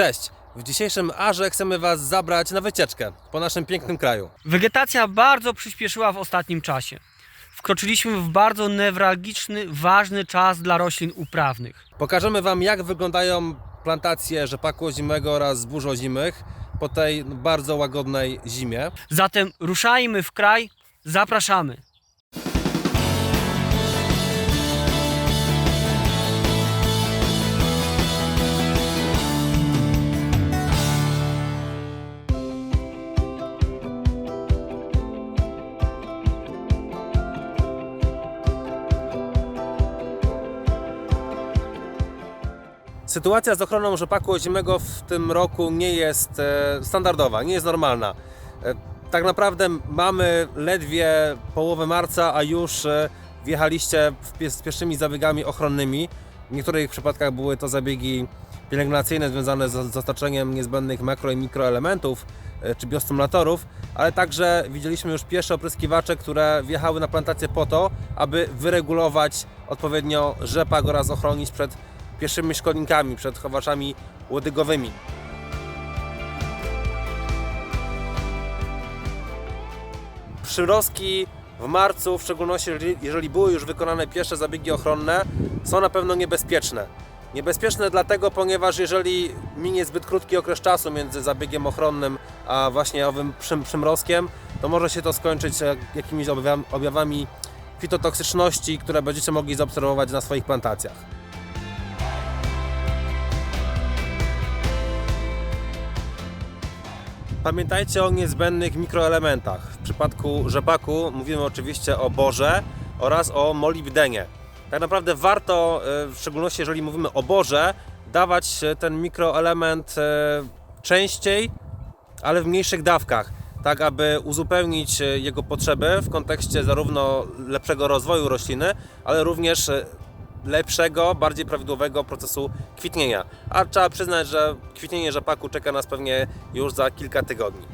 Cześć! W dzisiejszym Arze chcemy Was zabrać na wycieczkę po naszym pięknym kraju. Wegetacja bardzo przyspieszyła w ostatnim czasie. Wkroczyliśmy w bardzo newralgiczny, ważny czas dla roślin uprawnych. Pokażemy Wam, jak wyglądają plantacje rzepaku ozimego oraz zbóż ozimych po tej bardzo łagodnej zimie. Zatem ruszajmy w kraj, zapraszamy. Sytuacja z ochroną rzepaku ozimego w tym roku nie jest e, standardowa, nie jest normalna. E, tak naprawdę mamy ledwie połowę marca, a już e, wjechaliście z pierwszymi zabiegami ochronnymi. W niektórych przypadkach były to zabiegi pielęgnacyjne związane z dostarczeniem niezbędnych makro i mikroelementów czy biostymulatorów, ale także widzieliśmy już pierwsze opryskiwacze, które wjechały na plantację po to, aby wyregulować odpowiednio rzepak oraz ochronić przed pierwszymi szkodnikami, przed chowaczami łodygowymi. Przyrostki w marcu, w szczególności jeżeli- były już wykonane pierwsze zabiegi ochronne, są na pewno niebezpieczne. Niebezpieczne dlatego, ponieważ jeżeli minie zbyt krótki okres czasu między zabiegiem ochronnym a właśnie owym przym, przymrozkiem, to może się to skończyć e, jakimiś objawami fitotoksyczności, które będziecie mogli zaobserwować na swoich plantacjach. Pamiętajcie o niezbędnych mikroelementach. W przypadku rzepaku mówimy oczywiście o borze oraz o molibdenie. Tak naprawdę warto, e, w szczególności jeżeli mówimy o borze, dawać e, ten mikroelement e, częściej, ale w mniejszych dawkach, tak aby uzupełnić jego potrzeby w kontekście zarówno lepszego rozwoju rośliny, ale również lepszego, bardziej prawidłowego procesu kwitnienia. A trzeba przyznać, że kwitnienie rzepaku czeka nas pewnie już za kilka tygodni.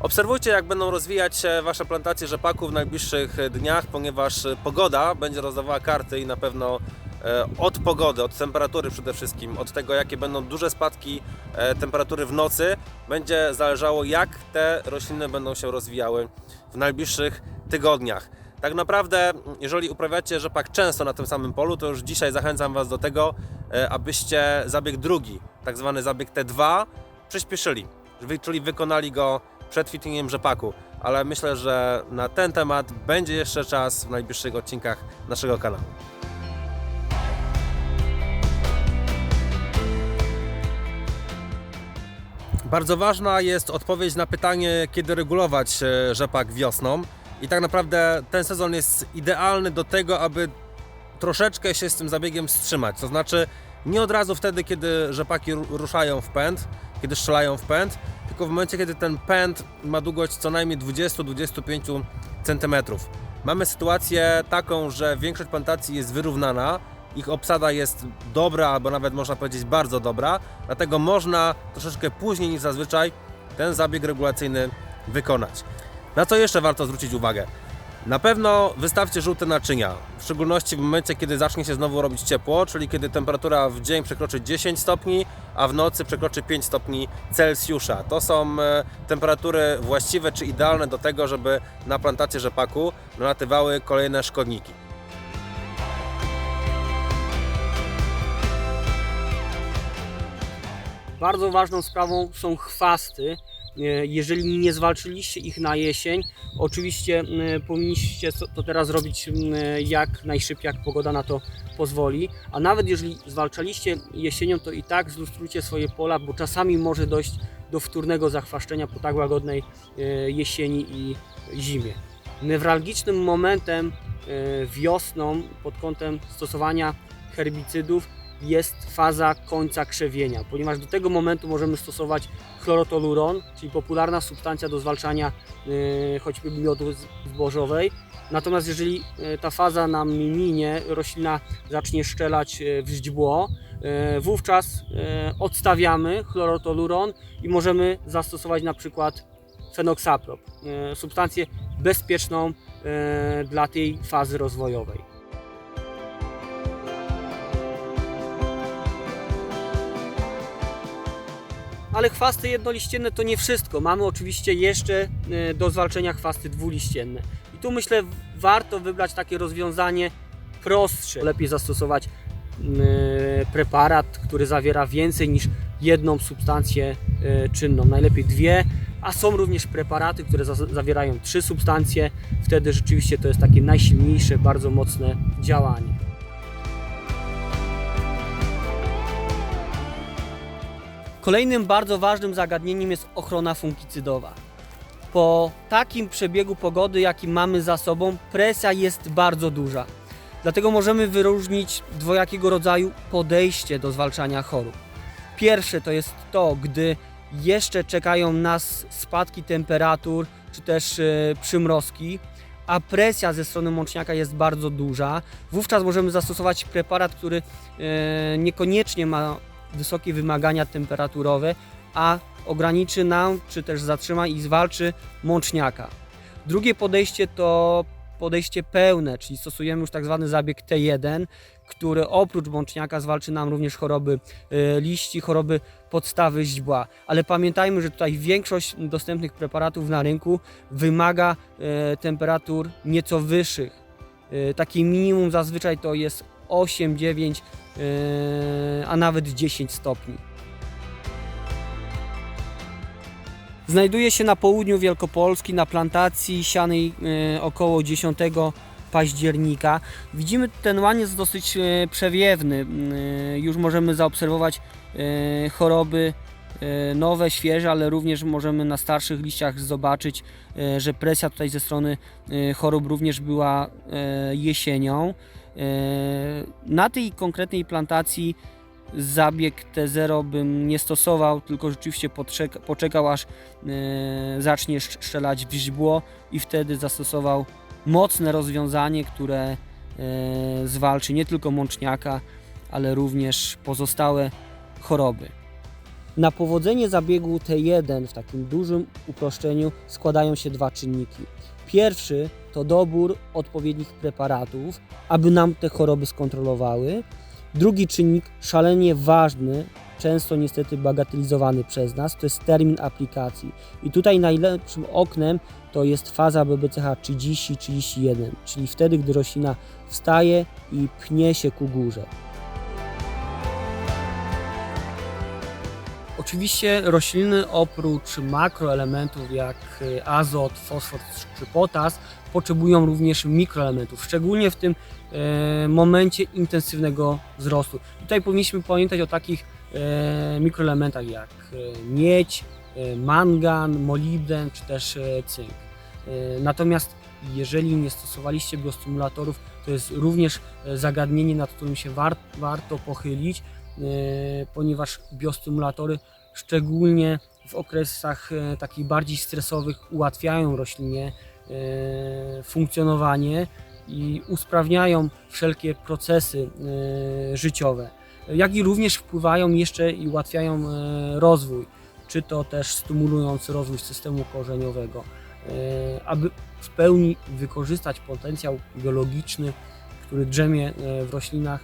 Obserwujcie, jak będą rozwijać się Wasze plantacje rzepaku w najbliższych dniach, ponieważ pogoda będzie rozdawała karty i na pewno od pogody, od temperatury przede wszystkim, od tego, jakie będą duże spadki e, temperatury w nocy, będzie zależało, jak te rośliny będą się rozwijały w najbliższych tygodniach. Tak naprawdę, jeżeli uprawiacie rzepak często na tym samym polu, to już dzisiaj zachęcam Was do tego, e, abyście zabieg drugi, tak zwany zabieg T2, przyspieszyli, czyli wykonali go przed kwitnieniem rzepaku. Ale myślę, że na ten temat będzie jeszcze czas w najbliższych odcinkach naszego kanału. Bardzo ważna jest odpowiedź na pytanie, kiedy regulować e, rzepak wiosną. I tak naprawdę ten sezon jest idealny do tego, aby troszeczkę się z tym zabiegiem wstrzymać. To znaczy nie od razu wtedy, kiedy rzepaki ru- ruszają w pęd, kiedy strzelają w pęd, tylko w momencie, kiedy ten pęd ma długość co najmniej 20-25 cm. Mamy sytuację taką, że większość plantacji jest wyrównana, ich obsada jest dobra, albo nawet można powiedzieć bardzo dobra, dlatego można troszeczkę później niż zazwyczaj ten zabieg regulacyjny wykonać. Na co jeszcze warto zwrócić uwagę? Na pewno wystawcie żółte naczynia, w szczególności w momencie, kiedy zacznie się znowu robić ciepło, czyli kiedy temperatura w dzień przekroczy 10 stopni, a w nocy przekroczy 5 stopni Celsjusza. To są e, temperatury właściwe czy idealne do tego, żeby na plantację rzepaku nalatywały kolejne szkodniki. Bardzo ważną sprawą są chwasty. E, Jeżeli nie zwalczyliście ich na jesień, oczywiście powinniście to teraz robić jak najszybciej, jak pogoda na to pozwoli. A nawet jeżeli zwalczaliście jesienią, to i tak zlustrujcie swoje pola, bo czasami może dojść do wtórnego zachwaszczenia po tak łagodnej e, jesieni i zimie. Newralgicznym momentem e, wiosną pod kątem stosowania herbicydów jest faza końca krzewienia, ponieważ do tego momentu możemy stosować chlorotoluron, czyli popularna substancja do zwalczania e, choćby miodu zbożowej. Natomiast jeżeli e, ta faza nam minie, roślina zacznie szczelać e, w źdźbło, wówczas odstawiamy chlorotoluron i możemy zastosować na przykład fenoxaprop, e, substancję bezpieczną dla tej fazy rozwojowej. Ale chwasty jednoliścienne to nie wszystko. Mamy oczywiście jeszcze e, do zwalczenia chwasty dwuliścienne. I tu myślę warto wybrać takie rozwiązanie prostsze. Lepiej zastosować e, preparat, który zawiera więcej niż jedną substancję e, czynną. Najlepiej dwie, a są również preparaty, które za- zawierają trzy substancje. Wtedy rzeczywiście to jest takie najsilniejsze, bardzo mocne działanie. Kolejnym bardzo ważnym zagadnieniem jest ochrona fungicydowa. Po takim przebiegu pogody, jaki mamy za sobą, presja jest bardzo duża. Dlatego możemy wyróżnić dwojakiego rodzaju podejście do zwalczania chorób. Pierwsze to jest to, gdy jeszcze czekają nas spadki temperatur czy też e, przymrozki, a presja ze strony mączniaka jest bardzo duża. Wówczas możemy zastosować preparat, który e, niekoniecznie ma wysokie wymagania temperaturowe, a ograniczy nam, czy też zatrzyma i zwalczy mączniaka. Drugie podejście to podejście pełne, czyli stosujemy już tak zwany zabieg T1, który oprócz mączniaka zwalczy nam również choroby e, liści, choroby podstawy źdźbła. Ale pamiętajmy, że tutaj większość dostępnych preparatów na rynku wymaga e, temperatur nieco wyższych. E, Takie minimum zazwyczaj to jest 8, 9, e, a nawet 10 stopni. Znajduje się na południu Wielkopolski, na plantacji sianej e, około 10 października. Widzimy, ten łan jest dosyć e, przewiewny. Już możemy zaobserwować choroby nowe, świeże, ale również możemy na starszych liściach zobaczyć, że presja tutaj ze strony chorób również była jesienią. E, Na tej konkretnej plantacji zabieg T0 bym nie stosował, tylko rzeczywiście poczeka, poczekał aż e, zacznie strzelać w źdźbło i wtedy zastosował mocne rozwiązanie, które e, zwalczy nie tylko mączniaka, ale również pozostałe choroby. Na powodzenie zabiegu T1 w takim dużym uproszczeniu składają się dwa czynniki. Pierwszy to dobór odpowiednich preparatów, aby nam te choroby skontrolowały. Drugi czynnik, szalenie ważny, często niestety bagatelizowany przez nas, to jest termin aplikacji. I tutaj najlepszym oknem to jest faza BBCH 30-31, czyli wtedy, gdy roślina wstaje i pnie się ku górze. Oczywiście rośliny oprócz makroelementów jak y, azot, fosfor czy potas potrzebują również mikroelementów, szczególnie w tym e, momencie intensywnego wzrostu. Tutaj powinniśmy pamiętać o takich e, mikroelementach jak e, miedź, mangan, molibden czy też cynk. Natomiast jeżeli nie stosowaliście biostymulatorów, to jest również zagadnienie, nad którym się war, warto pochylić, ponieważ biostymulatory szczególnie w okresach e, takich bardziej stresowych ułatwiają roślinie e, funkcjonowanie i usprawniają wszelkie procesy e, życiowe, jak i również wpływają jeszcze i ułatwiają rozwój, czy to też stymulując rozwój systemu korzeniowego, aby w pełni wykorzystać potencjał biologiczny, który drzemie w roślinach,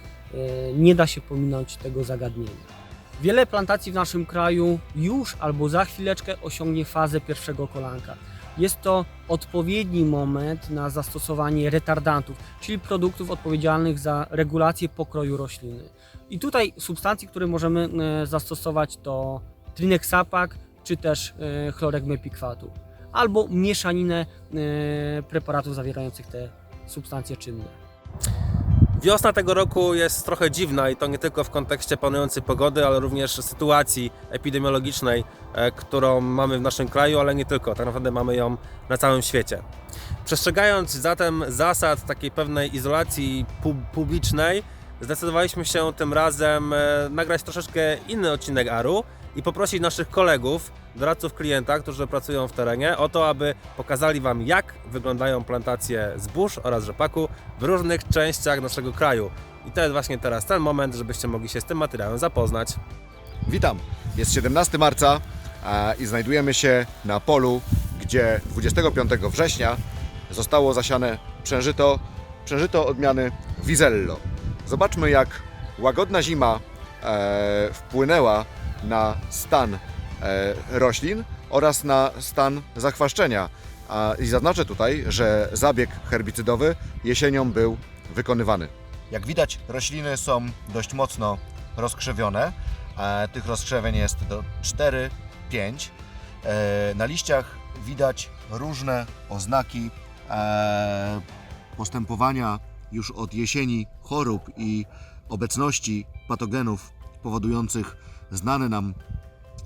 nie da się pominąć tego zagadnienia. Wiele plantacji w naszym kraju już albo za chwileczkę osiągnie fazę pierwszego kolanka. Jest to odpowiedni moment na zastosowanie retardantów, czyli produktów odpowiedzialnych za regulację pokroju rośliny. I tutaj substancje, które możemy e, zastosować to trinexapak czy też e, chlorek mepikwatu albo mieszaninę e, preparatów zawierających te substancje czynne. Wiosna tego roku jest trochę dziwna i to nie tylko w kontekście panującej pogody, ale również sytuacji epidemiologicznej, e, którą mamy w naszym kraju, ale nie tylko. Tak naprawdę mamy ją na całym świecie. Przestrzegając zatem zasad takiej pewnej izolacji pu- publicznej, zdecydowaliśmy się tym razem e, nagrać troszeczkę inny odcinek ARU i poprosić naszych kolegów, doradców klienta, którzy pracują w terenie, o to, aby pokazali Wam, jak wyglądają plantacje zbóż oraz rzepaku w różnych częściach naszego kraju. I to jest właśnie teraz ten moment, żebyście mogli się z tym materiałem zapoznać. Witam. Jest 17 marca i znajdujemy się na polu, gdzie 25 września zostało zasiane przężyto, przężyto odmiany Vizello. Zobaczmy, jak łagodna zima e, wpłynęła na stan roślin oraz na stan zachwaszczenia. A, I zaznaczę tutaj, że zabieg herbicydowy jesienią był wykonywany. Jak widać, rośliny są dość mocno rozkrzewione. E, tych rozkrzewień jest do 4-5. E, na liściach widać różne oznaki e, postępowania już od jesieni chorób i obecności patogenów powodujących znane nam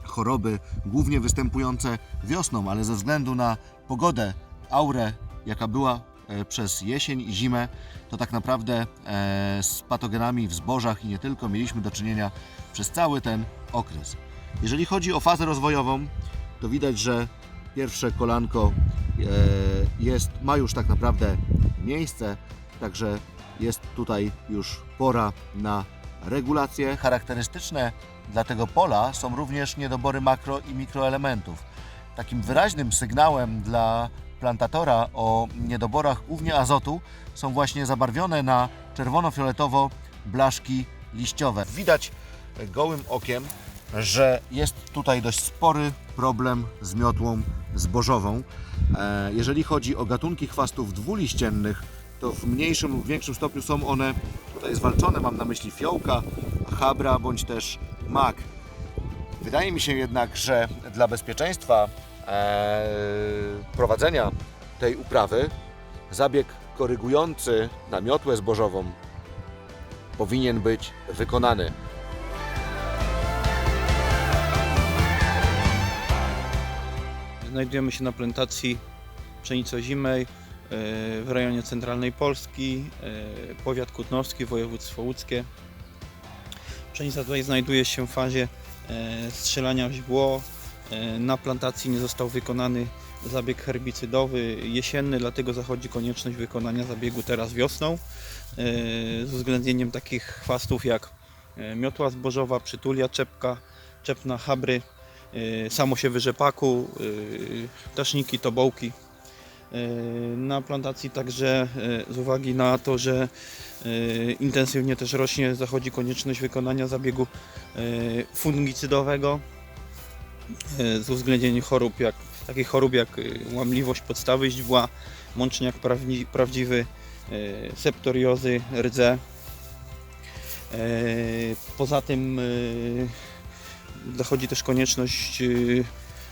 choroby, głównie występujące wiosną, ale ze względu na pogodę, aurę, jaka była e, przez jesień i zimę, to tak naprawdę e, z patogenami w zbożach i nie tylko mieliśmy do czynienia przez cały ten okres. Jeżeli chodzi o fazę rozwojową, to widać, że pierwsze kolanko e, jest, ma już tak naprawdę miejsce, także jest tutaj już pora na regulacje. Charakterystyczne dla tego pola są również niedobory makro i mikroelementów. Takim wyraźnym sygnałem dla plantatora o niedoborach głównie azotu są właśnie zabarwione na czerwono-fioletowo blaszki liściowe. Widać gołym okiem, że jest tutaj dość spory problem z miotłą zbożową. E, Jeżeli chodzi o gatunki chwastów dwuliściennych, to w mniejszym lub większym stopniu są one tutaj zwalczone. Mam na myśli fiołka, chabra bądź też mak. Wydaje mi się jednak, że dla bezpieczeństwa e, prowadzenia tej uprawy zabieg korygujący na miotłę zbożową powinien być wykonany. Znajdujemy się na plantacji pszenicy ozimej e, w rejonie centralnej Polski, e, powiat kutnowski, województwo łódzkie. Pszenica tutaj znajduje się w fazie e, strzelania w źdźbło. E, Na plantacji nie został wykonany zabieg herbicydowy jesienny, dlatego zachodzi konieczność wykonania zabiegu teraz wiosną e, z uwzględnieniem takich chwastów jak miotła zbożowa, przytulia czepka, czepna habry, e, samosiewy rzepaku, e, taszniki, tobołki. E, Na plantacji także e, z uwagi na to, że e, intensywnie też rośnie, zachodzi konieczność wykonania zabiegu fungicydowego z uwzględnieniem chorób jak, takich chorób jak łamliwość podstawy źdźbła, mączniak prawni, prawdziwy, septoriozy, rdze. Poza tym dochodzi też konieczność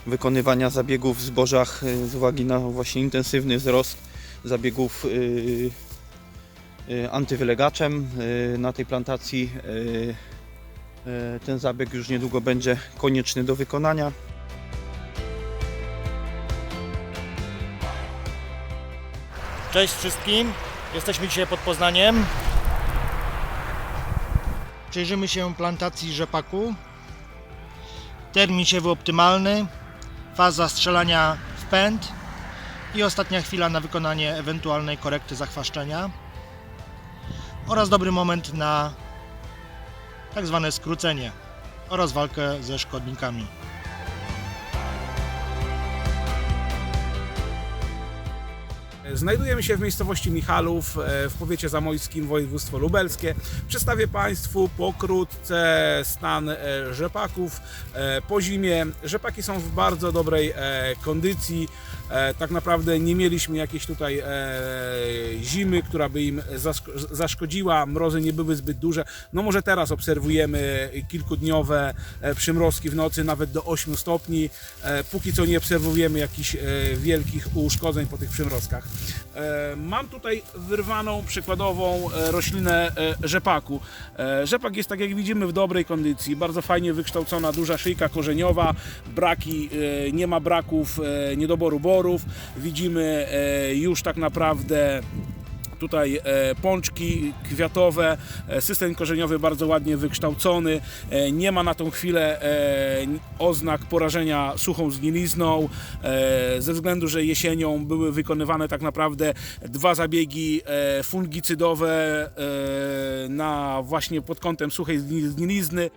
wykonywania zabiegów w zbożach y, z uwagi na właśnie intensywny wzrost zabiegów y, y, antywylegaczem na tej plantacji. Ten zabieg już niedługo będzie konieczny do wykonania. Cześć wszystkim. Jesteśmy dzisiaj pod Poznaniem. Przyjrzymy się plantacji rzepaku. Termin siewu optymalny, faza strzelania w pęd i ostatnia chwila na wykonanie ewentualnej korekty zachwaszczenia oraz dobry moment na tak zwane skrócenie oraz walkę ze szkodnikami. Znajdujemy się w miejscowości Michalów e, w powiecie zamojskim, województwo lubelskie. Przedstawię Państwu pokrótce stan e, rzepaków e, po zimie. Rzepaki są w bardzo dobrej kondycji. E, Tak naprawdę nie mieliśmy jakiejś tutaj e, zimy, która by im zaszkodziła. Mrozy nie były zbyt duże. No może teraz obserwujemy kilkudniowe e, przymrozki w nocy, nawet do 8 stopni. Póki co nie obserwujemy jakichś wielkich uszkodzeń po tych przymrozkach. Mam tutaj wyrwaną przykładową roślinę rzepaku. Rzepak jest, tak jak widzimy, w dobrej kondycji. Bardzo fajnie wykształcona, duża szyjka korzeniowa, braki, nie ma braków niedoboru Widzimy e, już tak naprawdę tutaj e, pączki kwiatowe, e, system korzeniowy bardzo ładnie wykształcony, nie ma na tą chwilę oznak porażenia suchą zgnilizną, ze względu, że jesienią były wykonywane tak naprawdę dwa zabiegi fungicydowe na właśnie pod kątem suchej zgni- zgnilizny.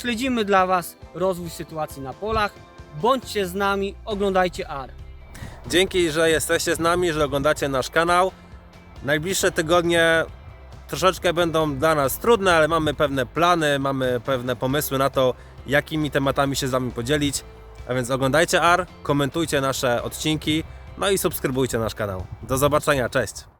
Śledzimy dla Was rozwój sytuacji na polach. Bądźcie z nami, oglądajcie AR. Dzięki, że jesteście z nami, że oglądacie nasz kanał. Najbliższe tygodnie troszeczkę będą dla nas trudne, ale mamy pewne plany, mamy pewne pomysły na to, jakimi tematami się z Wami podzielić. A więc oglądajcie AR, komentujcie nasze odcinki, no i subskrybujcie nasz kanał. Do zobaczenia, cześć!